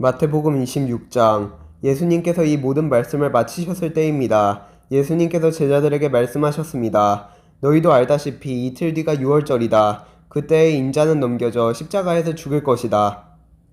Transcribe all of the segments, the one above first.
마태복음 26장 예수님께서 이 모든 말씀을 마치셨을 때입니다. 예수님께서 제자들에게 말씀하셨습니다. 너희도 알다시피 이틀 뒤가 유월절이다. 그때의 인자는 넘겨져 십자가에서 죽을 것이다.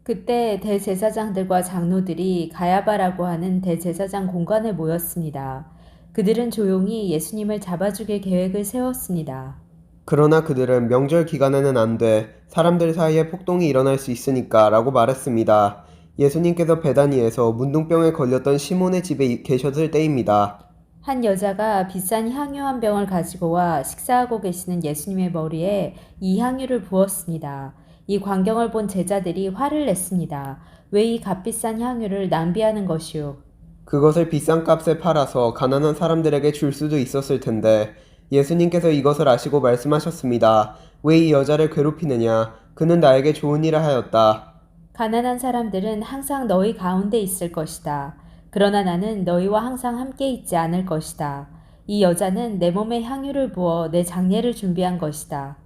그때 대제사장들과 장로들이 가야바라고 하는 대제사장 공간에 모였습니다. 그들은 조용히 예수님을 잡아 죽일 계획을 세웠습니다. 그러나 그들은 명절 기간에는 안 돼. 사람들 사이에 폭동이 일어날 수 있으니까 라고 말했습니다. 예수님께서 베다니에서 문둥병에 걸렸던 시몬의 집에 계셨을 때입니다. 한 여자가 비싼 향유 한 병을 가지고 와 식사하고 계시는 예수님의 머리에 이 향유를 부었습니다. 이 광경을 본 제자들이 화를 냈습니다. 왜 이 값비싼 향유를 낭비하는 것이오? 그것을 비싼 값에 팔아서 가난한 사람들에게 줄 수도 있었을 텐데 예수님께서 이것을 아시고 말씀하셨습니다. 왜 이 여자를 괴롭히느냐? 그는 나에게 좋은 일을 하였다. 가난한 사람들은 항상 너희 가운데 있을 것이다. 그러나 나는 너희와 항상 함께 있지 않을 것이다. 이 여자는 내 몸에 향유를 부어 내 장례를 준비한 것이다.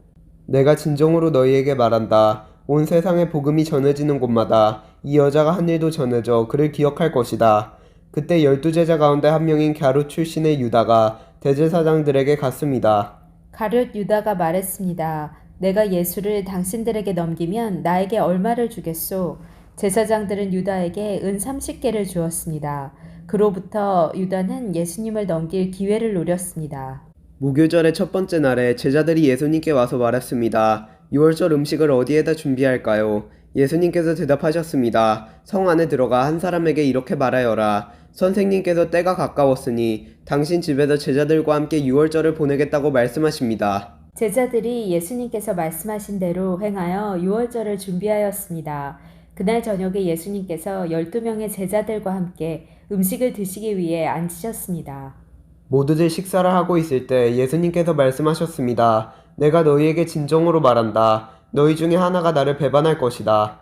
내가 진정으로 너희에게 말한다. 온 세상에 복음이 전해지는 곳마다 이 여자가 한 일도 전해져 그를 기억할 것이다. 그때 열두 제자 가운데 한 명인 갸루 출신의 유다가 대제사장들에게 갔습니다. 가룟 유다가 말했습니다. 내가 예수를 당신들에게 넘기면 나에게 얼마를 주겠소? 제사장들은 유다에게 은 30개를 주었습니다. 그로부터 유다는 예수님을 넘길 기회를 노렸습니다. 무교절의 첫 번째 날에 제자들이 예수님께 와서 말했습니다. 6월절 음식을 어디에다 준비할까요? 예수님께서 대답하셨습니다. 성 안에 들어가 한 사람에게 이렇게 말하여라. 선생님께서 때가 가까웠으니 당신 집에서 제자들과 함께 6월절을 보내겠다고 말씀하십니다. 제자들이 예수님께서 말씀하신 대로 행하여 유월절을 준비하였습니다. 그날 저녁에 예수님께서 12명의 제자들과 함께 음식을 드시기 위해 앉으셨습니다. 모두들 식사를 하고 있을 때 예수님께서 말씀하셨습니다. 내가 너희에게 진정으로 말한다. 너희 중에 하나가 나를 배반할 것이다.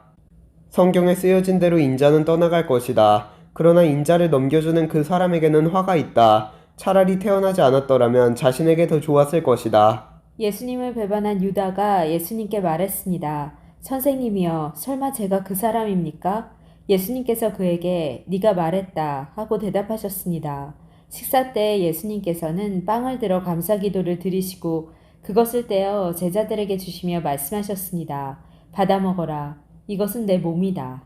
성경에 쓰여진 대로 인자는 떠나갈 것이다. 그러나 인자를 넘겨주는 그 사람에게는 화가 있다. 차라리 태어나지 않았더라면 자신에게 더 좋았을 것이다. 예수님을 배반한 유다가 예수님께 말했습니다. 선생님이여, 설마 제가 그 사람입니까? 예수님께서 그에게 네가 말했다 하고 대답하셨습니다. 식사 때 예수님께서는 빵을 들어 감사 기도를 드리시고 그것을 떼어 제자들에게 주시며 말씀하셨습니다. 받아 먹어라. 이것은 내 몸이다.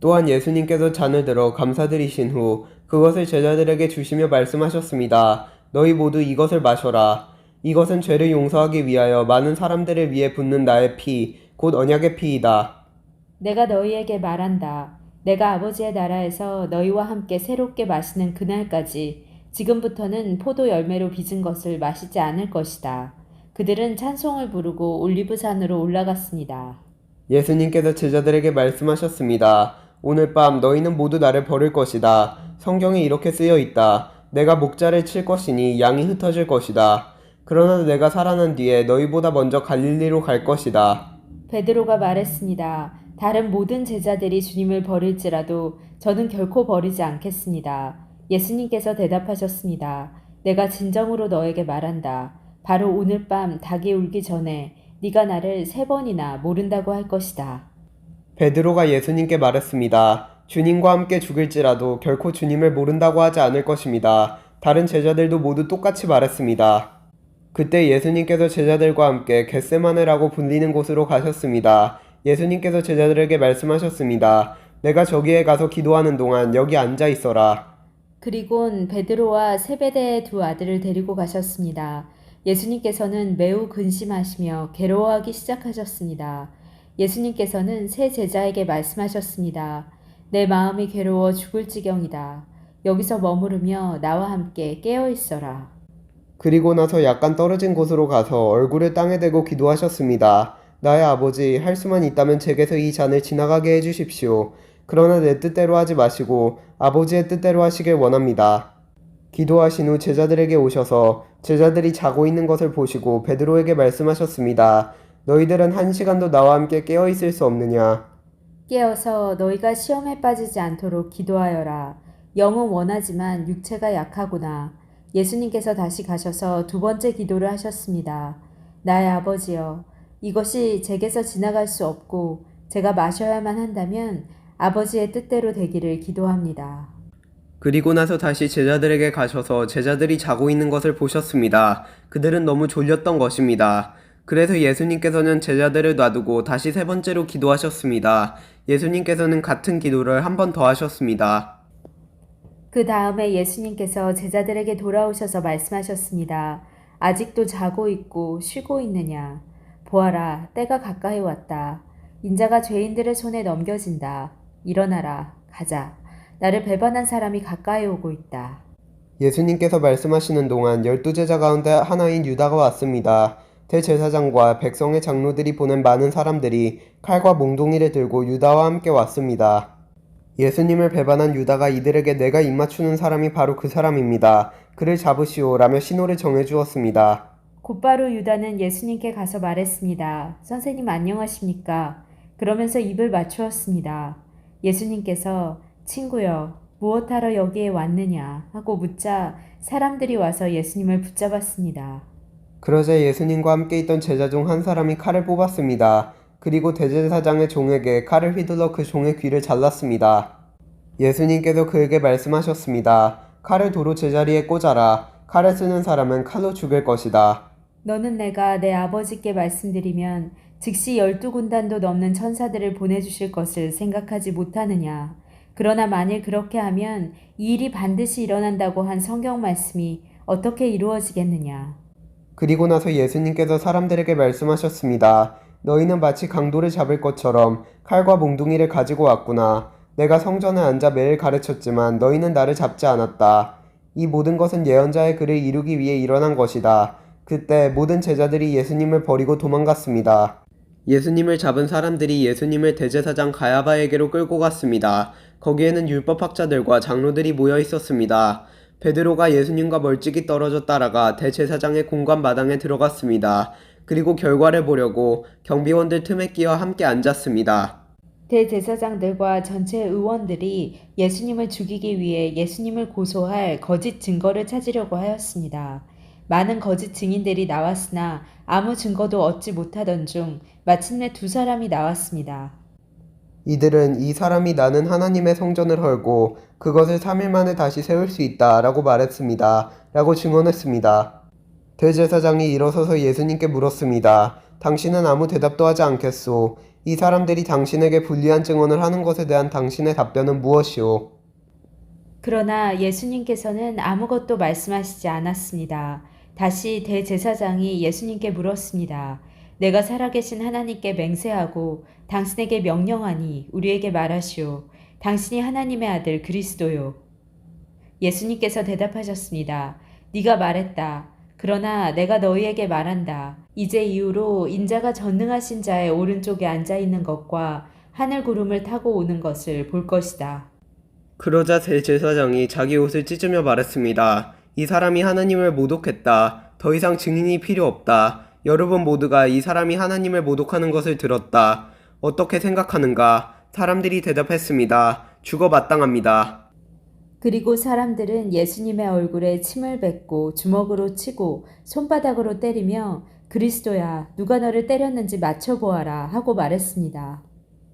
또한 예수님께서 잔을 들어 감사드리신 후 그것을 제자들에게 주시며 말씀하셨습니다. 너희 모두 이것을 마셔라. 이것은 죄를 용서하기 위하여 많은 사람들을 위해 붓는 나의 피, 곧 언약의 피이다. 내가 너희에게 말한다. 내가 아버지의 나라에서 너희와 함께 새롭게 마시는 그날까지 지금부터는 포도 열매로 빚은 것을 마시지 않을 것이다. 그들은 찬송을 부르고 올리브산으로 올라갔습니다. 예수님께서 제자들에게 말씀하셨습니다. 오늘 밤 너희는 모두 나를 버릴 것이다. 성경에 이렇게 쓰여 있다. 내가 목자를 칠 것이니 양이 흩어질 것이다. 그러나 내가 살아난 뒤에 너희보다 먼저 갈릴리로 갈 것이다. 베드로가 말했습니다. 다른 모든 제자들이 주님을 버릴지라도 저는 결코 버리지 않겠습니다. 예수님께서 대답하셨습니다. 내가 진정으로 너에게 말한다. 바로 오늘 밤 닭이 울기 전에 네가 나를 세 번이나 모른다고 할 것이다. 베드로가 예수님께 말했습니다. 주님과 함께 죽을지라도 결코 주님을 모른다고 하지 않을 것입니다. 다른 제자들도 모두 똑같이 말했습니다. 그때 예수님께서 제자들과 함께 겟세마네라고 불리는 곳으로 가셨습니다. 예수님께서 제자들에게 말씀하셨습니다. 내가 저기에 가서 기도하는 동안 여기 앉아 있어라. 그리곤 베드로와 세베대의 두 아들을 데리고 가셨습니다. 예수님께서는 매우 근심하시며 괴로워하기 시작하셨습니다. 예수님께서는 세 제자에게 말씀하셨습니다. 내 마음이 괴로워 죽을 지경이다. 여기서 머무르며 나와 함께 깨어 있어라. 그리고 나서 약간 떨어진 곳으로 가서 얼굴을 땅에 대고 기도하셨습니다. 나의 아버지, 할 수만 있다면 제게서 이 잔을 지나가게 해주십시오. 그러나 내 뜻대로 하지 마시고 아버지의 뜻대로 하시길 원합니다. 기도하신 후 제자들에게 오셔서 제자들이 자고 있는 것을 보시고 베드로에게 말씀하셨습니다. 너희들은 한 시간도 나와 함께 깨어 있을 수 없느냐? 깨어서 너희가 시험에 빠지지 않도록 기도하여라. 영은 원하지만 육체가 약하구나. 예수님께서 다시 가셔서 두 번째 기도를 하셨습니다. 나의 아버지여, 이것이 제게서 지나갈 수 없고 제가 마셔야만 한다면 아버지의 뜻대로 되기를 기도합니다. 그리고 나서 다시 제자들에게 가셔서 제자들이 자고 있는 것을 보셨습니다. 그들은 너무 졸렸던 것입니다. 그래서 예수님께서는 제자들을 놔두고 다시 세 번째로 기도하셨습니다. 예수님께서는 같은 기도를 한 번 더 하셨습니다. 그 다음에 예수님께서 제자들에게 돌아오셔서 말씀하셨습니다. 아직도 자고 있고 쉬고 있느냐? 보아라, 때가 가까이 왔다. 인자가 죄인들의 손에 넘겨진다. 일어나라, 가자. 나를 배반한 사람이 가까이 오고 있다. 예수님께서 말씀하시는 동안 열두 제자 가운데 하나인 유다가 왔습니다. 대제사장과 백성의 장로들이 보낸 많은 사람들이 칼과 몽둥이를 들고 유다와 함께 왔습니다. 예수님을 배반한 유다가 이들에게 내가 입맞추는 사람이 바로 그 사람입니다. 그를 잡으시오 라며 신호를 정해 주었습니다. 곧바로 유다는 예수님께 가서 말했습니다. 선생님 안녕하십니까? 그러면서 입을 맞추었습니다. 예수님께서 친구여, 무엇하러 여기에 왔느냐? 하고 묻자 사람들이 와서 예수님을 붙잡았습니다. 그러자 예수님과 함께 있던 제자 중 한 사람이 칼을 뽑았습니다. 그리고 대제사장의 종에게 칼을 휘둘러 그 종의 귀를 잘랐습니다. 예수님께서 그에게 말씀하셨습니다. 칼을 도로 제자리에 꽂아라. 칼을 쓰는 사람은 칼로 죽을 것이다. 너는 내가 내 아버지께 말씀드리면 즉시 열두 군단도 넘는 천사들을 보내주실 것을 생각하지 못하느냐. 그러나 만일 그렇게 하면 이 일이 반드시 일어난다고 한 성경 말씀이 어떻게 이루어지겠느냐. 그리고 나서 예수님께서 사람들에게 말씀하셨습니다. 너희는 마치 강도를 잡을 것처럼 칼과 몽둥이를 가지고 왔구나. 내가 성전에 앉아 매일 가르쳤지만 너희는 나를 잡지 않았다. 이 모든 것은 예언자의 글을 이루기 위해 일어난 것이다. 그때 모든 제자들이 예수님을 버리고 도망갔습니다. 예수님을 잡은 사람들이 예수님을 대제사장 가야바에게로 끌고 갔습니다. 거기에는 율법학자들과 장로들이 모여 있었습니다. 베드로가 예수님과 멀찍이 떨어져 따라가 대제사장의 공간 마당에 들어갔습니다. 그리고 결과를 보려고 경비원들 틈에 끼어 함께 앉았습니다. 대제사장들과 전체 의원들이 예수님을 죽이기 위해 예수님을 고소할 거짓 증거를 찾으려고 하였습니다. 많은 거짓 증인들이 나왔으나 아무 증거도 얻지 못하던 중 마침내 두 사람이 나왔습니다. 이들은 이 사람이 나는 하나님의 성전을 헐고 그것을 3일 만에 다시 세울 수 있다 라고 말했습니다. 라고 증언했습니다. 대제사장이 일어서서 예수님께 물었습니다. 당신은 아무 대답도 하지 않겠소. 이 사람들이 당신에게 불리한 증언을 하는 것에 대한 당신의 답변은 무엇이오? 그러나 예수님께서는 아무것도 말씀하시지 않았습니다. 다시 대제사장이 예수님께 물었습니다. 내가 살아계신 하나님께 맹세하고 당신에게 명령하니 우리에게 말하시오. 당신이 하나님의 아들 그리스도요. 예수님께서 대답하셨습니다. 네가 말했다. 그러나 내가 너희에게 말한다. 이제 이후로 인자가 전능하신 자의 오른쪽에 앉아 있는 것과 하늘 구름을 타고 오는 것을 볼 것이다. 그러자 대제사장이 자기 옷을 찢으며 말했습니다. 이 사람이 하나님을 모독했다. 더 이상 증인이 필요 없다. 여러분 모두가 이 사람이 하나님을 모독하는 것을 들었다. 어떻게 생각하는가? 사람들이 대답했습니다. 죽어 마땅합니다. 그리고 사람들은 예수님의 얼굴에 침을 뱉고 주먹으로 치고 손바닥으로 때리며 그리스도야 누가 너를 때렸는지 맞춰보아라 하고 말했습니다.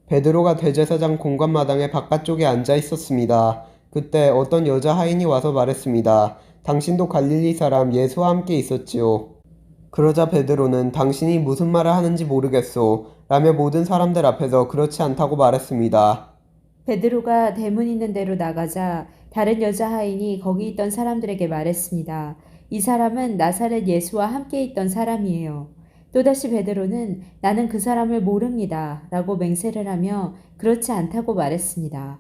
베드로가 대제사장 공간 마당의 바깥쪽에 앉아 있었습니다. 그때 어떤 여자 하인이 와서 말했습니다. 당신도 갈릴리 사람 예수와 함께 있었지요. 그러자 베드로는 당신이 무슨 말을 하는지 모르겠소. 라며 모든 사람들 앞에서 그렇지 않다고 말했습니다. 베드로가 대문 있는 데로 나가자 다른 여자 하인이 거기 있던 사람들에게 말했습니다. 이 사람은 나사렛 예수와 함께 있던 사람이에요. 또다시 베드로는 나는 그 사람을 모릅니다. 라고 맹세를 하며 그렇지 않다고 말했습니다.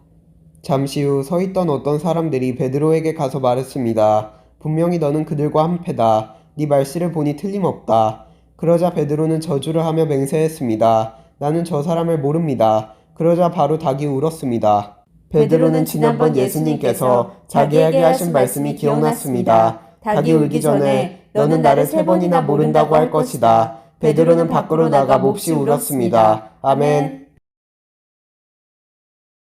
잠시 후 서 있던 어떤 사람들이 베드로에게 가서 말했습니다. 분명히 너는 그들과 한패다. 네 말씨를 보니 틀림없다. 그러자 베드로는 저주를 하며 맹세했습니다. 나는 저 사람을 모릅니다. 그러자 바로 닭이 울었습니다. 베드로는 지난번 예수님께서 자기에게 하신 말씀이 기억났습니다. 닭이 울기 전에 너는 나를 세 번이나 모른다고 할 것이다. 베드로는 밖으로 나가 몹시 울었습니다. 아멘.